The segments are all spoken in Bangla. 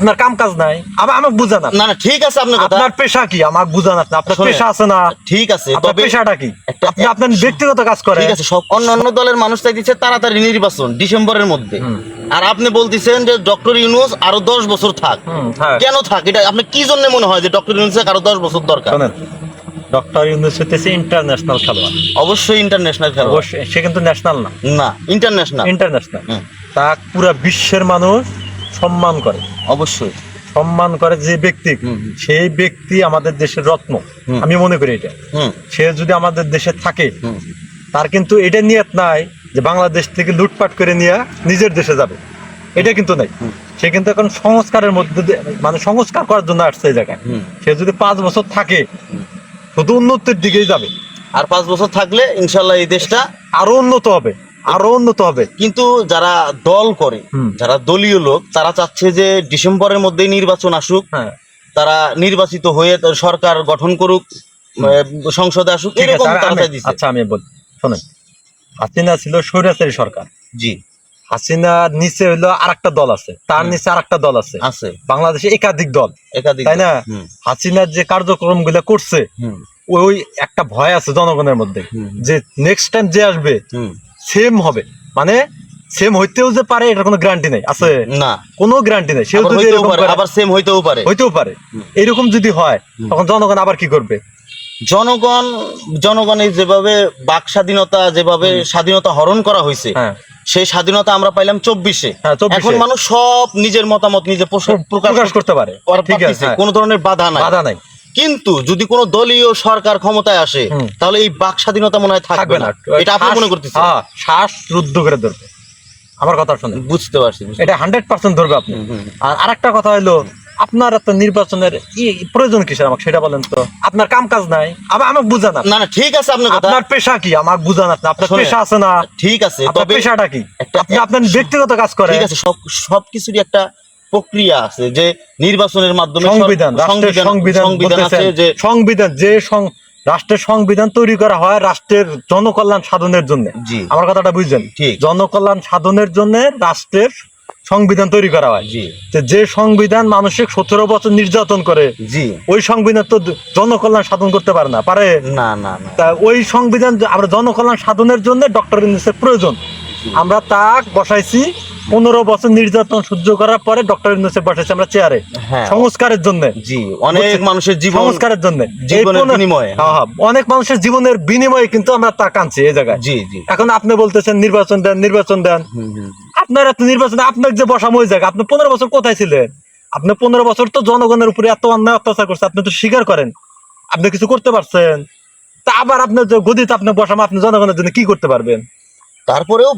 আপনার কাম কাজ নাই আমার বুঝান আপনি। না না ঠিক আছে আপনার কথা। আপনার পেশা কি? আমাকে বুঝান আপনি। আপনার পেশা আছে না? ঠিক আছে আপনার তবে পেশাটা কি? আপনি আপনার ব্যক্তিগত কাজ করেন। ঠিক আছে সব অন্য অন্য দলের মানুষ চাইতেছে তাড়াতাড়ি নির্বাচন ডিসেম্বরের মধ্যে। আর আপনি বলতেছেন যে ডক্টর ইউনুস আরও দশ বছর থাক। কেন থাক? এটা আপনি কি জন্য মনে হয় যে ডক্টর ইউনুস আরও দশ বছর দরকার? ডক্টর ইউনুস হচ্ছে ইন্টারন্যাশনাল খেলোয়াড়। অবশ্যই ইন্টারন্যাশনাল খেলা অবশ্যই সে কিন্তু ন্যাশনাল না। না ইন্টারন্যাশনাল ইন্টারন্যাশনাল তা পুরো বিশ্বের মানুষ সম্মান করে। অবশ্যই। সম্মান করে যে ব্যক্তি সেই ব্যক্তি আমাদের দেশের রত্ন। আমি মনে করি এটা। সে যদি আমাদের দেশে থাকে তার কিন্তু এটা নিয়ত নাই যে বাংলাদেশ থেকে লুটপাট করে নিয়ে নিজের দেশে যাবে। এটা কিন্তু নাই। সে কিন্তু এখন সংস্কারের মধ্যে মানে সংস্কার করার জন্য আসছে এই জায়গায়। সে যদি পাঁচ বছর থাকে শুধু উন্নতির দিকেই যাবে। আর পাঁচ বছর থাকলে ইনশাল্লাহ এই দেশটা আরও উন্নত হবে। আরও উন্নত হবে। কিন্তু যারা দল করে যারা দলীয় লোক তারা চাচ্ছে যে ডিসেম্বরের মধ্যেই নির্বাচন আসুক হ্যাঁ। তারা নির্বাচিত হয়ে সরকার গঠন করুক সংসদে আসুক এরকম তারা আমি- আচ্ছা আমি বলি শোনেন। হাসিনা ছিল স্বৈরাচারী সরকার। জি। হাসিনার নিচে হইল আরেকটা দল আছে তার। নিচে আরেকটা দল আছে। আছে। বাংলাদেশে একাধিক দল। একাধিক তাই না? হাসিনার যে কার্যক্রমগুলা করছে ওই একটা ভয় আছে জনগণের মধ্যে যে নেক্সট টাইম যে আসবে। সেম হবে। মানে সেম হইতেও যে পারে এটার কোনো গ্যারান্টি নেই। আছে? না। কোনো গ্যারান্টি নেই। সেও যদি এরকম পারে, আবার সেম হইতেও পারে। হইতেও পারে। এরকম যদি হয় তখন জনগণ আবার কি করবে? জনগণ জনগণের যেভাবে বাক স্বাধীনতা যেভাবে স্বাধীনতা হরণ করা হয়েছে হ্যাঁ। সেই স্বাধীনতা আমরা পাইলাম চব্বিশে। হ্যাঁ, 24 এখন মানুষ সব নিজের মতামত নিজে প্রকাশ করতে পারে। ঠিক আছে হ্যাঁ। কোন ধরনের বাধা নাই। বাধা নাই। কিন্তু যদি কোনো দলীয় সরকার ক্ষমতায় আসে তাহলে এই বাক স্বাধীনতা মনে হয় থাকবে না। এটা আপনি মনে করতেছেন? হ্যাঁ শ্বাস রুদ্ধ করে ধরবে। আমার কথা শুনে বুঝতে পারছি এটা হান্ড্রেড পার্সেন্ট ধরবে আপনি। আর আরেকটা কথা হলো আপনার এত নির্বাচনের প্রয়োজন কিসের আমাকে সেটা বলেন তো? আপনার কাম কাজ নাই। আবার আমাকে বুঝান না না ঠিক আছে আপনার কথা। আপনার পেশা কি? আমাকে বুঝান আপনি। আপনার পেশা আছে না? ঠিক আছে আপনার তবে পেশাটা কি? আপনি আপনার ব্যক্তিগত কাজ করেন। ঠিক আছে সব সবকিছুরই একটা প্রক্রিয়া আছে যে নির্বাচনের মাধ্যমে সংবিধান সংবিধান আছে যে সংবিধান যে রাষ্ট্রের সংবিধান তৈরি করা হয় রাষ্ট্রের জনকল্যাণ সাধনের জন্য। আমার কথাটা বুঝছেন? জনকল্যাণ সাধনের জন্য রাষ্ট্রের সংবিধান তৈরি করা হয়। জি। যে সংবিধান মানুষের সতেরো বছর নির্যাতন করে জি। ওই সংবিধান তো জনকল্যাণ সাধন করতে পারে না। পারে? না না তা ওই সংবিধান আমরা জনকল্যাণ সাধনের জন্য ডক্টর ইউনুসের প্রয়োজন। আমরা তা বসাইছি পনেরো বছর নির্যাতন সহ্য করার পরে ডক্টর ইউনুসের বসাইছি আমরা চেয়ারে হ্যাঁ। সংস্কারের জন্য। জি অনেক মানুষের জীবন সংস্কারের জন্য। বিনিময়ে। অনেক মানুষের জীবনের বিনিময়ে কিন্তু আমরা তা কাঁদছি এই জায়গায়। জি জি। এখন আপনি বলতেছেন নির্বাচন দেন নির্বাচন দেন। আপনার এত নির্বাচন আপনার যে বসাম ওই জায়গা আপনি পনেরো বছর কোথায় ছিলেন? আপনি পনেরো বছর তো জনগণের উপরে এত অন্যায় অত্যাচার করছে আপনি তো স্বীকার করেন। আপনি কিছু করতে পারছেন। তা আবার আপনার যে গদিতে আপনি বসাম আপনি জনগণের জন্য কি করতে পারবেন? তারপরেও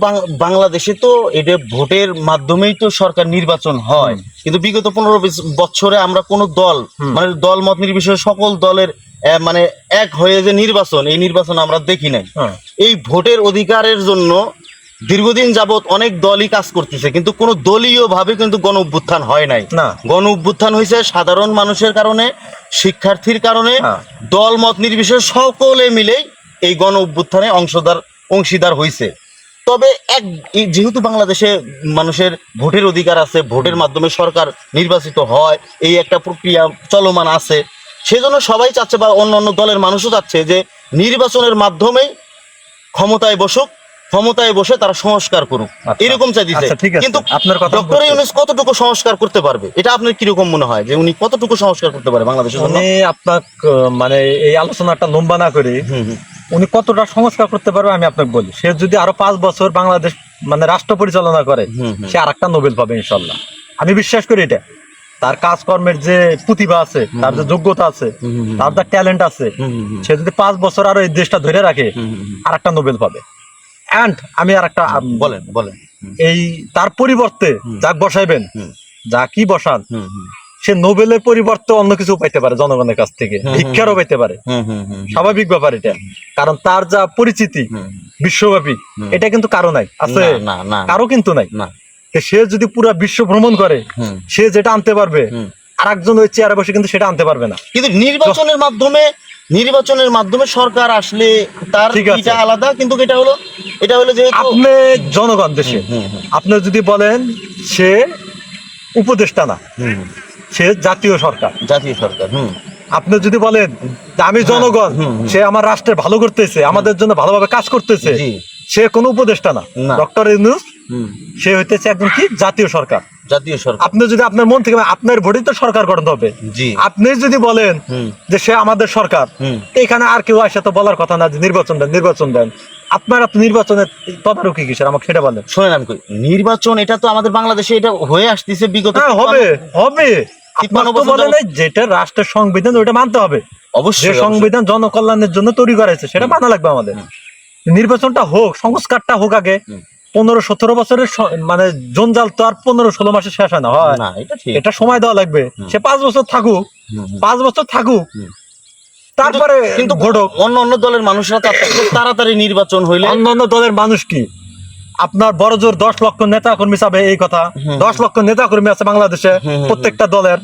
বাংলাদেশে তো এটা ভোটের মাধ্যমেই তো সরকার নির্বাচন হয়। কিন্তু বিগত পনেরো বছরে আমরা কোন দল মানে দল মত নির্বিশেষে সকল দলের মানে এক হয়ে যে নির্বাচন এই নির্বাচন আমরা দেখি নাই। এই ভোটের অধিকারের জন্য দীর্ঘদিন যাবৎ অনেক দলই কাজ করতেছে কিন্তু কোনো দলীয় ভাবে কিন্তু গণ অভ্যুত্থান হয় নাই। না। গণ অভ্যুত্থান হয়েছে সাধারণ মানুষের কারণে শিক্ষার্থীর কারণে হ্যাঁ। দল মত নির্বিশেষে সকলে মিলেই এই গণ অভ্যুত্থানে অংশদার অংশীদার হয়েছে তবে এক যেহেতু বাংলাদেশে মানুষের ভোটের অধিকার আছে ভোটের মাধ্যমে সরকার নির্বাচিত হয় এই একটা প্রক্রিয়া চলমান আছে সেজন্য সবাই চাচ্ছে বা অন্য অন্য দলের মানুষও চাচ্ছে যে নির্বাচনের মাধ্যমেই ক্ষমতায় বসুক ক্ষমতায় বসে তারা সংস্কার করুক। আচ্ছা। এরকম চাই দিচ্ছে কিন্তু আপনার কথা ডক্টর ইউনুস কতটুকু সংস্কার করতে পারবে? এটা আপনার কীরকম মনে হয় যে উনি কতটুকু সংস্কার করতে পারে বাংলাদেশের জন্য? আপনার মানে এই আলোচনাটা লম্বা না করে। উনি কতটা সংস্কার করতে পারবে আমি আপনাকে বলি সে যদি আরও পাঁচ বছর বাংলাদেশ মানে রাষ্ট্র পরিচালনা করে। সে আর একটা নোবেল পাবে ইনশাল্লাহ আমি বিশ্বাস করি এটা তার কাজকর্মের যে প্রতিভা আছে তার যে যোগ্যতা আছে। তার যে ট্যালেন্ট আছে। সে যদি পাঁচ বছর আরও এই দেশটা ধরে রাখে। আর একটা নোবেল পাবে অ্যান্ড আমি আর একটা বলেন বলেন এই তার পরিবর্তে। যাক বসাইবেন যা কি বসান সে নোবেলের পরিবর্তে অন্য কিছু পাইতে পারে জনগণের কাছ থেকে ভিক্ষারও পাইতে পারে। স্বাভাবিক ব্যাপার এটা। কারণ তার যা পরিচিতি বিশ্বব্যাপী এটা কিন্তু কারও নাই আছে কারও কিন্তু নাই। সে যদি পুরো বিশ্ব ভ্রমণ করে সে যেটা আনতে পারবে আর একজন ওই চেয়ারে বসে কিন্তু সেটা আনতে পারবে না। কিন্তু নির্বাচনের মাধ্যমে নির্বাচনের মাধ্যমে সরকার আসলে তার এটা আলাদা কিন্তু এটা হলো এটা হলো যে আপনি জনগণ দেশে। আপনি যদি বলেন সে উপদেষ্টা না সে জাতীয় সরকার। জাতীয় সরকার হুম। আপনি যদি বলেন আমি জনগণ হুম, হুম। সে আমার রাষ্ট্রের ভালো করতেছে আমাদের জন্য ভালোভাবে কাজ করতেছে সে কোনো উপদেষ্টা না। ডক্টর ইউনুস সে হইতেছে একজন কি? জাতীয় সরকার। জাতীয় সরকার। আপনি যদি আপনার মন থেকে আপনার ভোটে তো সরকার গঠন হবে। জি। আপনি যদি বলেন যে সে আমাদের সরকার এখানে আর কেউ আসে তো বলার কথা না যে নির্বাচন দেন নির্বাচন দেন। আপনার আপনি নির্বাচনের তদারকি কিসের? আমাকে সেটা বলেন। শোনেন আমি নির্বাচন এটা তো আমাদের বাংলাদেশে এটা হয়ে আসতেছে বিগত হ্যাঁ হবে হবে। যেটা রাষ্ট্রের সংবিধান মানতে হবে। অবশ্যই। সংবিধান জনকল্যাণের জন্য তৈরি করা হয়েছে সেটা মানা লাগবে আমাদের। নির্বাচনটা হোক সংস্কারটা হোক আগে পনেরো সতেরো বছরের মানে জঞ্জাল তো আর পনেরো ষোলো মাসে শেষ হয় না হয়। না এটা সময় দেওয়া লাগবে। সে পাঁচ বছর থাকুক। পাঁচ বছর থাকুক তারপরে কিন্তু ভোট হোক অন্য অন্য দলের মানুষরা তাড়াতাড়ি নির্বাচন হইলে অন্য দলের মানুষ কি? আপনার বড় জোর দশ লক্ষ নেতা কর্মী চাবে এই কথা। দশ লক্ষ নেতা কর্মী আছে বাংলাদেশে প্রত্যেকটা দলের।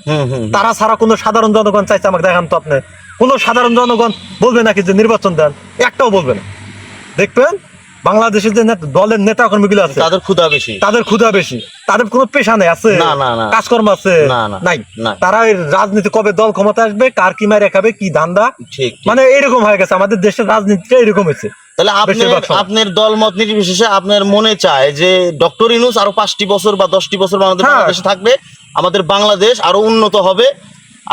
তারা ছাড়া কোনো সাধারণ জনগণ চাইছে আমাকে দেখান তো আপনি। কোনো সাধারণ জনগণ বলবে নাকি যে নির্বাচন দেন? একটাও বলবে না। দেখবেন বাংলাদেশের যে দলের নেতা কর্মীগুলো আছে তাদের ক্ষুধা বেশি। তাদের ক্ষুধা বেশি। তাদের কোনো পেশা নেই আছে। কাজকর্ম আছে? নাই। তারা রাজনীতি কবে দল ক্ষমতা আসবে কার কি মারে খাবে কি ধান্দা। মানে এরকম হয়ে গেছে। আমাদের দেশের রাজনীতিটা এরকম হয়েছে। তাহলে আপনার আপনার দল মত নির্বিশেষে আপনার মনে চায় যে ডক্টর ইনুস আরও পাঁচটি বছর বা দশটি বছর আমাদের হ্যাঁ। বাংলাদেশে থাকবে আমাদের বাংলাদেশ আরও উন্নত হবে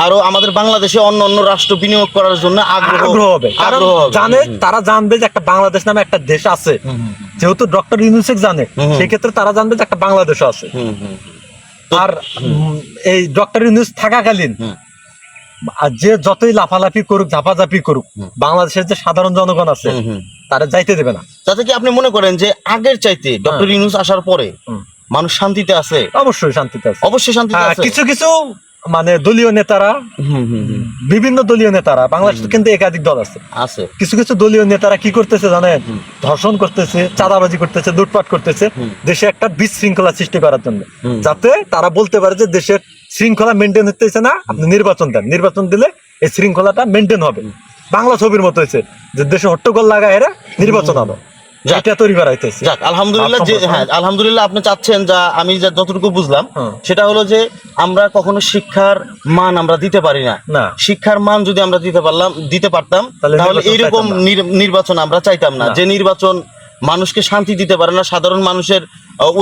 আরও আমাদের বাংলাদেশে অন্য অন্য রাষ্ট্র বিনিয়োগ করার জন্য আগ্রহ হবে। আগ্রহ জানে তারা জানবে যে একটা বাংলাদেশ নামে একটা দেশ আছে। যেহেতু ডক্টর ইউনুসেক জানে সেক্ষেত্রে তারা জানবে যে একটা বাংলাদেশ আছে। আর এই ডক্টর ইউনুস থাকাকালীন আর যে যতই লাফালাফি করুক ঝাপাঝাপি করুক বাংলাদেশের যে সাধারণ জনগণ আছে। তারা যাইতে দেবে না। তাতে কি আপনি মনে করেন যে আগের চাইতে ডক্টর ইনুস আসার পরে মানুষ শান্তিতে আছে? অবশ্যই শান্তিতে আছে। অবশ্যই শান্তিতে হ্যাঁ, আছে। কিছু কিছু মানে দলীয় নেতারা। বিভিন্ন দলীয় নেতারা বাংলাদেশে কিন্তু একাধিক দল আছে। আছে। কিছু কিছু দলীয় নেতারা কি করতেছে জানেন? ধর্ষণ করতেছে চাঁদাবাজি করতেছে লুটপাট করতেছে। দেশে একটা বিশৃঙ্খলা সৃষ্টি করার জন্য। যাতে তারা বলতে পারে যে দেশের শৃঙ্খলা মেনটেন হতেছে না আপনি নির্বাচন দেন। নির্বাচন দিলে এই শৃঙ্খলাটা মেনটেন হবে। বাংলা ছবির মতো হয়েছে যে দেশে হট্টগোল লাগা এরা নির্বাচন আলো। যাক। এটা তৈরি করা হইতেছে। যাক আলহামদুলিল্লাহ যে হ্যাঁ আলহামদুলিল্লাহ আপনি চাচ্ছেন যা আমি যা যতটুকু বুঝলাম সেটা হলো যে আমরা কখনো শিক্ষার মান আমরা দিতে পারি না। শিক্ষার মান যদি আমরা দিতে পারলাম দিতে পারতাম তাহলে এইরকম নির্বাচন আমরা চাইতাম না। যে নির্বাচন মানুষকে শান্তি দিতে পারে না সাধারণ মানুষের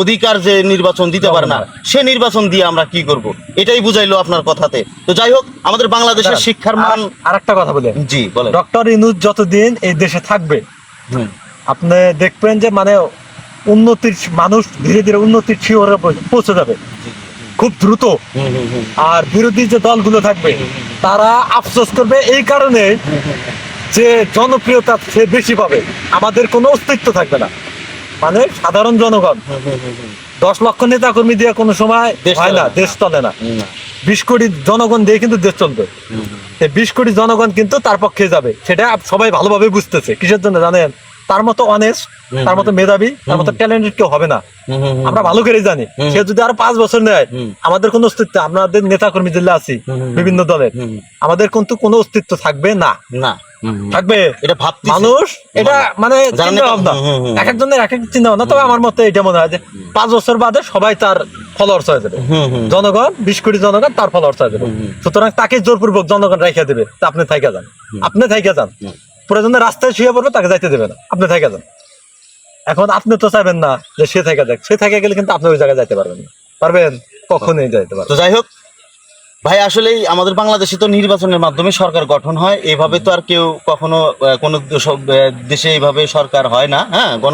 অধিকার যে নির্বাচন দিতে পারে না সে নির্বাচন দিয়ে আমরা কি করব? এটাই বুঝাইলো আপনার কথাতে। তো যাই হোক আমাদের বাংলাদেশের শিক্ষার মান আর একটা কথা বলে। জি বলেন। ডক্টর ইনুজ যতদিন এই দেশে থাকবে আপনি দেখবেন যে মানে উন্নতির মানুষ ধীরে ধীরে উন্নতির শিহরে পৌঁছে যাবে। খুব দ্রুত। আর বিরোধী যে দলগুলো থাকবে তারা আফসোস করবে এই কারণে যে জনপ্রিয়তা সে বেশি পাবে আমাদের কোনো অস্তিত্ব থাকবে না। মানে সাধারণ জনগণ। দশ লক্ষ নেতা কর্মী দিয়ে কোনো সময় হয় না। দেশ চলে না। বিশ কোটি জনগণ দিয়ে কিন্তু দেশ চলবে। বিশ কোটি জনগণ কিন্তু তার পক্ষে যাবে। সেটা সবাই ভালোভাবে বুঝতেছে। কিসের জন্য জানেন? তার মতো অনেস্ট তার মতো মেধাবী তার মতো ট্যালেন্টেড কেউ হবে না। আমরা ভালো করে জানি। সে যদি আরও পাঁচ বছর নেয় আমাদের কোনো অস্তিত্ব আমাদের নেতা কর্মী যেগুলো আছি। বিভিন্ন দলের আমাদের কিন্তু কোনো অস্তিত্ব থাকবে না। না। থাকবে? এটা ভাবতেছি। মানুষ? এটা মানে চিন্তা ভাবনা। এক একজনের এক এক চিন্তা ভাবনা তবে আমার মতে এটা মনে হয় যে পাঁচ বছর বাদে সবাই তার ফলোয়ার্স হয়ে যাবে। জনগণ বিশ কোটি জনগণ তার ফলোয়ার্স হয়ে যাবে। সুতরাং তাকে জোরপূর্বক জনগণ রেখে দেবে। আপনি থাইকা যান। আপনি থাইকা যান। প্রয়োজনে রাস্তায় শুয়ে পড়বে তাকে যাইতে দেবে না। আপনি থাইকা যান। এখন আপনি তো চাইবেন না যে সে থেকে যাক। সে থেকে গেলে কিন্তু আপনি ওই জায়গায় যাইতে পারবেন না। পারবেন? কখনোই যাইতে পারবেন তো যাই হোক ভাই আসলে আমাদের বাংলাদেশে তো নির্বাচনের মাধ্যমে সরকার গঠন হয়। এইভাবে তো আর কেউ কখনো কোনো দেশে এইভাবে সরকার হয় না হ্যাঁ? গণ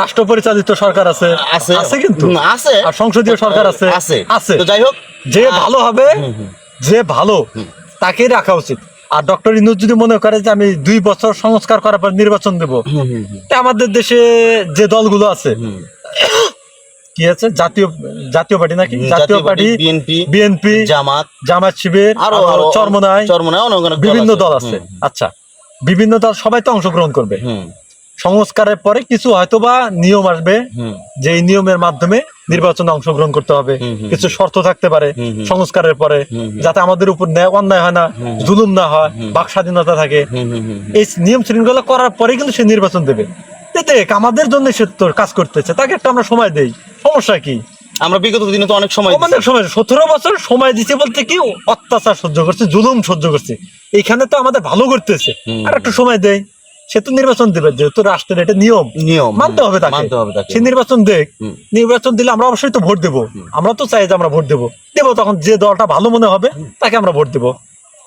রাষ্ট্র পরিচালিত সরকার আছে। আছে। আছে কিন্তু। আছে। আর সংসদীয় সরকার আছে। আছে। আছে। তো যাই হোক যে ভালো হবে যে ভালো তাকেই রাখা উচিত। আর ডক্টর ইনুজ যদি মনে করে যে আমি দুই বছর সংস্কার করার পর নির্বাচন দেব আমাদের দেশে যে দলগুলো আছে কি আছে? জাতীয় জাতীয় পার্টি নাকি? Jatiya party BNP BNP Jamaat Jamaat Shibir আরও চরমনায় চরমনায় বিভিন্ন দল আছে। আচ্ছা বিভিন্ন দল সবাই তো অংশগ্রহণ করবে। সংস্কারের পরে কিছু হয়তোবা নিয়ম আসবে যে এই নিয়মের মাধ্যমে নির্বাচনে অংশগ্রহণ করতে হবে। কিছু শর্ত থাকতে পারে। সংস্কারের পরে। যাতে আমাদের উপর অন্যায় হয় না জুলুম না হয় বাক স্বাধীনতা থাকে। এই নিয়ম শৃঙ্খলা করার পরে কিন্তু সে নির্বাচন দেবে। দেখ আমাদের জন্য সে তোর কাজ করতেছে তাকে একটা আমরা সময় দেই। সমস্যা কি? আমরা বিগত দিনে তো অনেক সময় অনেক সময় সতেরো বছর সময় দিছে বলতে কি অত্যাচার সহ্য করছে জুলুম সহ্য করছে। এখানে তো আমাদের ভালো করতেছে। আর একটু সময় দেয় সে তো নির্বাচন দেবে যেহেতু রাষ্ট্রের এটা নিয়ম। নিয়ম মানতে হবে তাকে। মানতে হবে তাকে। সে নির্বাচন দেখ নির্বাচন দিলে আমরা অবশ্যই তো ভোট দেবো। আমরা তো চাই যে আমরা ভোট দেবো। দেবো তখন যে দলটা ভালো মনে হবে তাকে আমরা ভোট দেবো।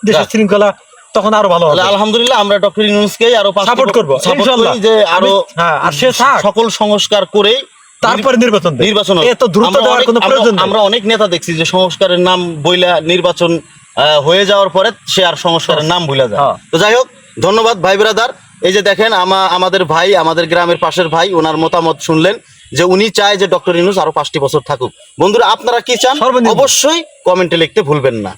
দেশের শৃঙ্খলা তখন আরও ভালো হবে। আলহামদুলিল্লাহ আমরা ডক্টর ইউনুসকে আরও সাপোর্ট করব। করি যে আরও হ্যাঁ আর সে সকল সংস্কার করে তারপরে নির্বাচন নির্বাচন এত দ্রুত দেওয়ার কোনো প্রয়োজন আমরা অনেক নেতা দেখছি যে সংস্কারের নাম বইলা নির্বাচন হয়ে যাওয়ার পরে সে আর সংস্কারের নাম ভুলে যায়। হ্যাঁ। তো যাই হোক ধন্যবাদ ভাই ব্রাদার এই যে দেখেন আমা আমাদের ভাই আমাদের গ্রামের পাশের ভাই ওনার মতামত শুনলেন যে উনি চায় যে ডক্টর ইনুস আরও পাঁচটি বছর থাকুক। বন্ধুরা আপনারা কি চান। অবশ্যই কমেন্টে লিখতে ভুলবেন না।